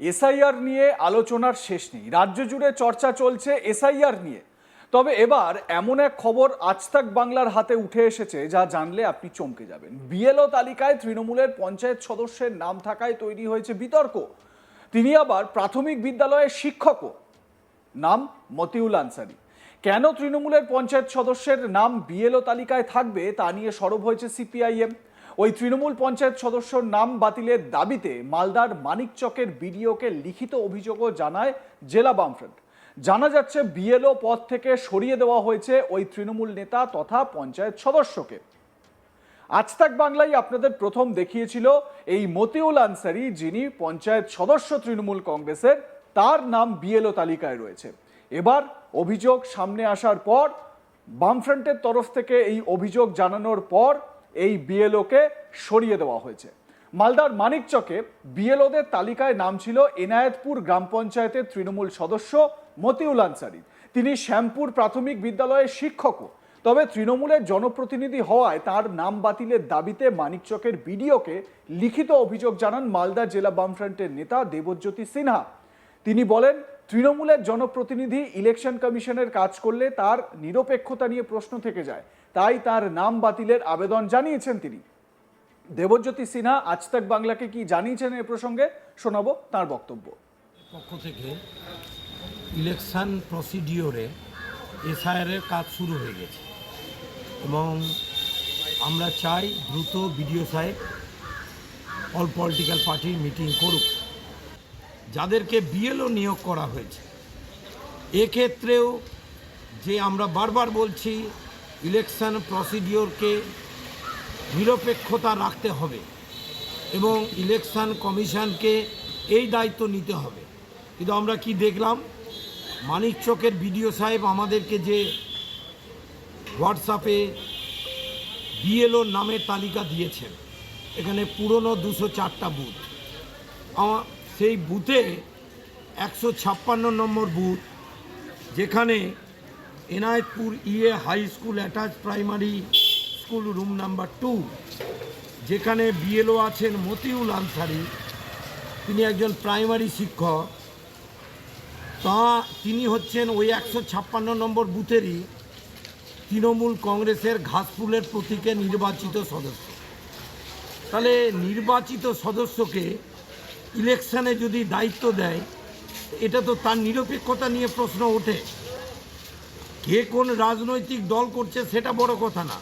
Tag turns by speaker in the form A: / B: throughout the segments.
A: SIR নিয়ে আলোচনার শেষ নেই। রাজ্য জুড়ে চর্চা চলছে এসআইআর নিয়ে। তবে এবার এমন এক খবর আজতাক বাংলার হাতে উঠে এসেছে, যা জানলে আপনি চমকে যাবেন। বিএলও তালিকায় তৃণমূলের পঞ্চায়েত সদস্যের নাম থাকায় তৈরি হয়েছে বিতর্ক। তিনি আবার প্রাথমিক বিদ্যালয়ের শিক্ষকও। নাম মতিউল আনসারি। কেন তৃণমূলের পঞ্চায়েত সদস্যের নাম বিএলও তালিকায় থাকবে তা নিয়ে সরব হয়েছে সিপিআইএম? ওই তৃণমূল পঞ্চায়েত সদস্যর নাম বাতিলের দাবিতে মালদার মানিকচকের বিডিওকে লিখিত অভিযোগও জানায় জেলা বামফ্রন্ট। জানা যাচ্ছে বিএলও পদ থেকে সরিয়ে দেওয়া হয়েছে ওই তৃণমূল নেতা তথা পঞ্চায়েত সদস্যকে। আজ তাক বাংলায় আপনাদের প্রথম দেখিয়েছিল এই মতিউল আনসারি, যিনি পঞ্চায়েত সদস্য তৃণমূল কংগ্রেসের, তার নাম বিএলও তালিকায় রয়েছে। এবার অভিযোগ সামনে আসার পর বামফ্রন্টের তরফ থেকে এই অভিযোগ জানানোর পর এই বিএলওকে সরিয়ে দেওয়া হয়েছে। মালদার মানিকচকে বিএলওদের তালিকায় নাম ছিল এনায়েতপুর গ্রাম পঞ্চায়েতের তৃণমূল সদস্য মতিউল আনসারি। তিনি শ্যামপুর প্রাথমিক বিদ্যালয়ের শিক্ষকও। তবে তৃণমূলের জনপ্রতিনিধি হওয়ায় তার নাম বাতিলের দাবিতে মানিকচকের বিডিওকে লিখিত অভিযোগ জানান মালদা জেলা বামফ্রন্টের নেতা দেবজ্যোতি সিনহা। তিনি বলেন, তৃণমূলের জনপ্রতিনিধি ইলেকশন কমিশনের কাজ করলে তার নিরপেক্ষতা নিয়ে প্রশ্ন থেকে যায়। তাই তার নাম বাতিলের আবেদন জানিয়েছেন তিনি। দেবজ্যোতি সিনহা আজ তাক বাংলাকে কি জানিয়েছেন এ প্রসঙ্গে শোনাবো তার বক্তব্য।
B: পক্ষ থেকে ইলেকশন প্রসিডিওরে এসআইআরের কাজ শুরু হয়ে গেছে এবং আমরা চাই দ্রুত বিডিও সাহেব অল পলিটিক্যাল পার্টির মিটিং করুক। যাদেরকে বিএলও নিয়োগ করা হয়েছে, এক্ষেত্রেও যে আমরা বারবার বলছি ইলেকশন প্রসিডিওরকে নিরপেক্ষতা রাখতে হবে এবং ইলেকশন কমিশনকে এই দায়িত্ব নিতে হবে। কিন্তু আমরা কি দেখলাম? মানিক চকের বিডিও সাহেব আমাদেরকে যে হোয়াটসঅ্যাপে বিএলও নামের তালিকা দিয়েছেন, এখানে পুরনো দুশো চারটা বুথ। সেই বুথে একশো ছাপ্পান্ন নম্বর বুথ, যেখানে Enayetpur E A high school attach primary school room number two, যেখানে বিএলও আছেন মতিউল আনসারি। তিনি একজন প্রাইমারি শিক্ষক। তা, তিনি হচ্ছেন ওই একশো ছাপ্পান্ন নম্বর বুথেরই তৃণমূল কংগ্রেসের ঘাসফুলের প্রতীকে নির্বাচিত সদস্য। তাহলে নির্বাচিত সদস্যকে ইলেকশানে যদি দায়িত্ব দেয়, এটা তো তার নিরপেক্ষতা নিয়ে প্রশ্ন ওঠে। কে কোন রাজনৈতিক দল করছে সেটা বড় কথা না।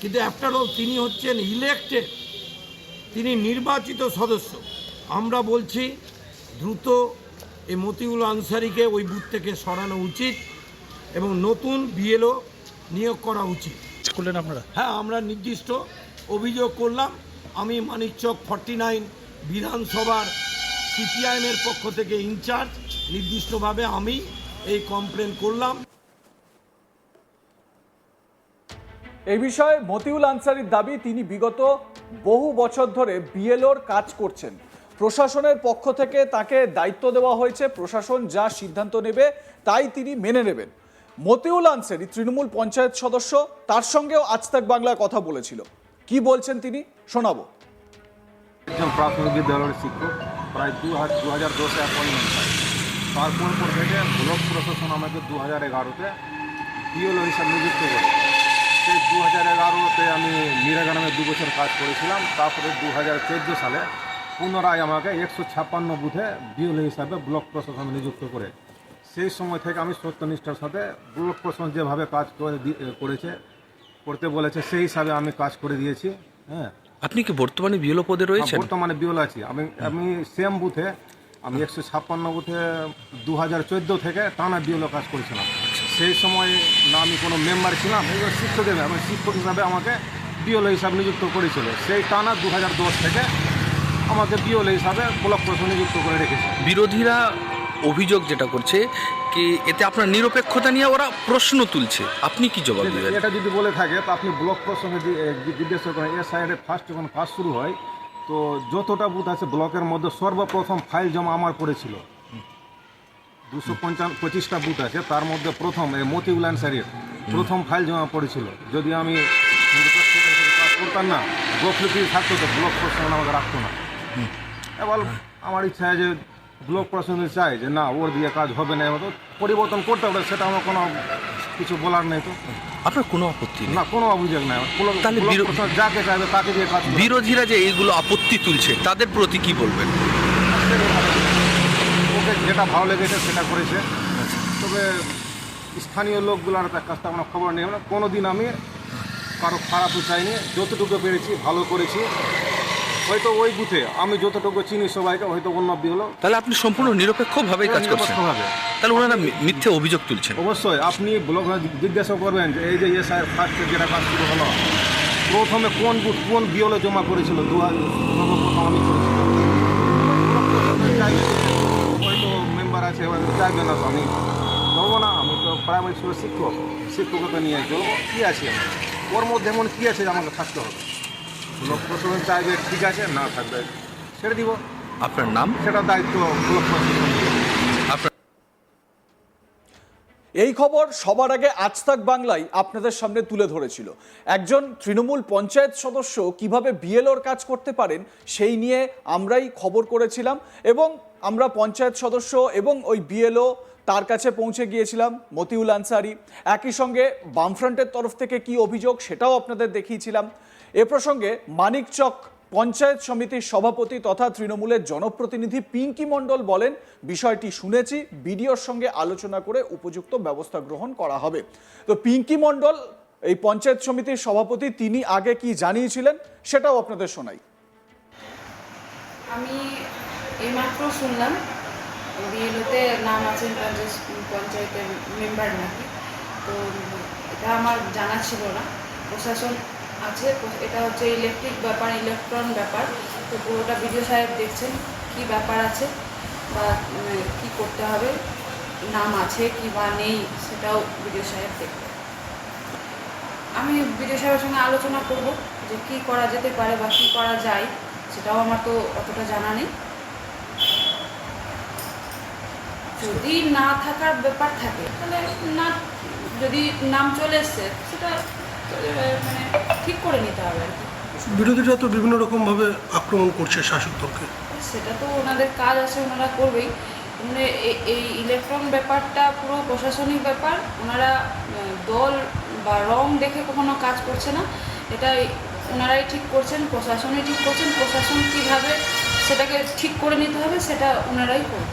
B: কিন্তু আফটার অল তিনি হচ্ছেন ইলেকটেড তিনি নির্বাচিত সদস্য। আমরা বলছি দ্রুত এই মতিউল আনসারিকে ওই বুথ থেকে সরানো উচিত এবং নতুন বিএলও নিয়োগ করা উচিত।
C: করলেন আপনারা?
B: হ্যাঁ আমরা নির্দিষ্ট অভিযোগ করলাম। আমি মানিকচক ফর্টি নাইন বিধানসভার সিপিআইএমের পক্ষ থেকে ইনচার্জ। নির্দিষ্টভাবে আমি এই কমপ্লেন করলাম।
A: এই বিষয়ে মতিউল আনসারির দাবি, তিনি বিগত বহু বছর ধরে বিএলওর কাজ করছেন। প্রশাসনের পক্ষ থেকে তাকে দায়িত্ব দেওয়া হয়েছে, প্রশাসন যা সিদ্ধান্ত নেবে তাই তিনি মেনে নেবেন। মতিউল আনসারি তৃণমূল পঞ্চায়েত সদস্য, তার সঙ্গেও আজ তাক বাংলা কথা বলেছিল। কি বলছেন তিনি? শোনাবো।
D: একজন প্রাথমিক বিদ্যালয়ের শিক্ষক, প্রায় দু দু হাজার দশে অ্যাপয়েন্টমেন্ট পাই তারপর থেকে ব্লক প্রশাসন আমাকে দু হাজার এগারোতে পিওলো হিসাবে নিযুক্ত করে সেই দু হাজার এগারোতে আমি মিরাগ্রামে দু বছর কাজ করেছিলাম। তারপরে দু হাজার চোদ্দ সালে পুনরায় আমাকে একশো ছাপ্পান্ন বুথে বিওলো হিসাবে ব্লক প্রশাসন নিযুক্ত করে। সেই সময় থেকে আমি সত্যনিষ্ঠার সাথে ব্লক প্রশাসন যেভাবে কাজ করেছে করতে বলেছে সেই হিসাবে আমি কাজ করে দিয়েছি হ্যাঁ।
C: আপনি কি বর্তমানে বিএলও পদে রয়েছেন?
D: হ্যাঁ, বর্তমানে বিওল আছি। আমি আমি সেম বুথে আমি একশো ছাপ্পান্ন বুথে দু হাজার চোদ্দ থেকে টানা বিওলো কাজ করেছিলাম। সেই সময় না আমি কোনো মেম্বার ছিলাম এবার শিক্ষকের আমি শিক্ষক হিসাবে আমাকে বিওলো হিসাবে নিযুক্ত করেছিল। সেই টানা দু হাজার দশ থেকে আমাকে বিওলো হিসাবে ব্লক প্রশাসন নিযুক্ত করে রেখেছে।
C: বিরোধীরা অভিযোগ যেটা করছে কি এতে আপনার নিরপেক্ষতা নিয়ে ওরা প্রশ্ন তুলছে। আপনি কি জবাব দেবেন?
D: এটা যদি বলে থাকে তো আপনি ব্লক প্রসঙ্গে জিজ্ঞেস করেন এর সাইডে ফার্স্ট যখন কাজ শুরু হয় তো যতটা বুথ আছে ব্লকের মধ্যে সর্বপ্রথম ফাইল জমা আমার পড়েছিল। দুশো পঞ্চান্ন পঁচিশটা বুথ আছে তার মধ্যে প্রথম এই মতিউল স্যারের প্রথম ফাইল জমা পড়েছিল। যদি আমি করতাম না গোফলিপি থাকতো তো ব্লক প্রশ্ন আমাকে রাখতো না। এবার আমার ইচ্ছা যে ব্লক প্রশাসন যদি চায় যে না ওর দিয়ে কাজ হবে না তো পরিবর্তন করতে হবে। সেটা আমার কোনো কিছু বলার নেই তো।
C: আপনার কোনো আপত্তি
D: না কোনো অভিযোগ নাই।
C: তাহলে
D: যাকে চাইবে তাকে দিয়ে কাজ
C: বিরোধীরা যে এইগুলো আপত্তি তুলছে তাদের প্রতি কি বলবেন?
D: ওকে যেটা ভালো লেগেছে সেটা করেছে। তবে স্থানীয় লোকগুলোর তার কাছ থেকে আমার খবর নেই মানে কোনো দিন আমি কারও খারাপও চাইনি। যতটুকু পেরেছি ভালো করেছি। হয়তো ওই বুথে আমি যতটুকু চিনি সবাইকে হয়তো উন্নতি হলো।
C: তাহলে আপনি সম্পূর্ণ নিরপেক্ষভাবেই কাজ করছেন।
D: নিরপেক্ষভাবে।
C: তাহলে ওনারা মিথ্যে অভিযোগ তুলছেন।
D: অবশ্যই আপনি ব্লক জিজ্ঞাসা করবেন যে এই যে এস আই ফার্স্টে যেটা কাজ শুরু হলো প্রথমে কোন বুথ কোন বিওলে জমা করেছিল? দু আমি হয়তো মেম্বার আছে চাইবে না তো আমি করব না আমি তো প্রাইমারি স্কুলের শিক্ষক। শিক্ষকতা নিয়ে চলবো কী আছে? ওর মধ্যে এমন কী আছে যে আমাকে থাকতে হবে? ব্লক প্রশাসন চাইবে ঠিক আছে না থাকবে ছেড়ে দিব।
C: আপনার নাম?
D: সেটা দায়িত্ব ব্লক প্রশাসন
C: আপনার
A: এই খবর সবার আগে আজ তাক বাংলায় আপনাদের সামনে তুলে ধরেছিল। একজন তৃণমূল পঞ্চায়েত সদস্য কীভাবে বিএলওর কাজ করতে পারেন সেই নিয়ে আমরাই খবর করেছিলাম এবং আমরা পঞ্চায়েত সদস্য এবং ওই বিএলও তার কাছে পৌঁছে গিয়েছিলাম মতিউল আনসারি। একই সঙ্গে বামফ্রন্টের তরফ থেকে কি অভিযোগ সেটাও আপনাদের দেখিয়েছিলাম। এ প্রসঙ্গে মানিকচক পঞ্চায়েত সমিতির সভাপতি তথা তৃণমূলের জনপ্রতিনিধি পিঙ্কি মণ্ডল বলেন, বিষয়টি শুনেছি, বিডিওর সঙ্গে আলোচনা করে উপযুক্ত ব্যবস্থা গ্রহণ করা হবে। তো পিঙ্কি মণ্ডল, এই পঞ্চায়েত সমিতির সভাপতি, তিনি আগে কি জানিয়েছিলেন, সেটাও আপনাদের শোনাই।
E: আমি এইমাত্র শুনলাম, বিএলওতে নাম আছে পঞ্চায়েতের মেম্বার নাকি, তো এটা আমার জানা ছিল না। প্রশাসন আছে এটা হচ্ছে ইলেকট্রিক ব্যাপার ইলেকট্রন ব্যাপার। তো পুরোটা বিডিও সাহেব দেখছেন কি ব্যাপার আছে বা উম, কি করতে হবে নাম আছে কি বা নেই সেটাও বিডিও সাহেব দেখবে। আমি বিডিও সাহেবের সঙ্গে আলোচনা করব যে কি করা যেতে পারে বা কি করা যায় সেটাও আমার তো অতটা জানা নেই। যদি না থাকার ব্যাপার থাকে তাহলে না যদি নাম চলে এসছে সেটা মানে ঠিক করে নিতে হবে আর কি।
F: বিরোধীরা তো বিভিন্ন রকমভাবে আক্রমণ করছে শাসক দলকে।
E: সেটা তো ওনাদের কাজ আছে ওনারা করবেই। মানে এই ইলেকট্রন ব্যাপারটা পুরো প্রশাসনিক ব্যাপার। ওনারা দল বা রং দেখে কখনো কাজ করছে না। এটা ওনারাই ঠিক করছেন প্রশাসনই ঠিক করছেন। প্রশাসন কীভাবে সেটাকে ঠিক করে নিতে হবে সেটা ওনারাই করবে